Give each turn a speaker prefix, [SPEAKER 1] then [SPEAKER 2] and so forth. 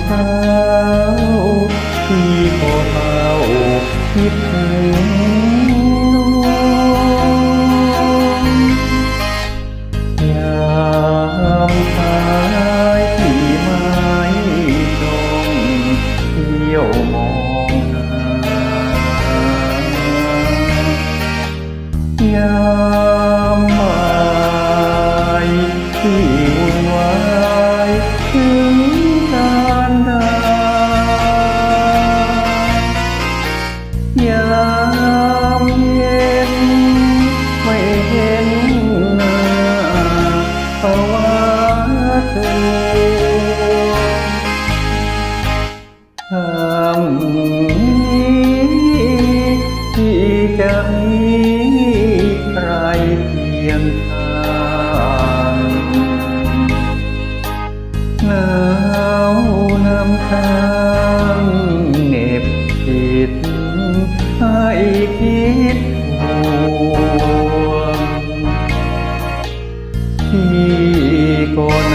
[SPEAKER 1] เช้าที่พอเท้าคิดถึงยามไมายที่ามเย็น ไม่เห็นหน้าภาวะเธอ ที่ก่อน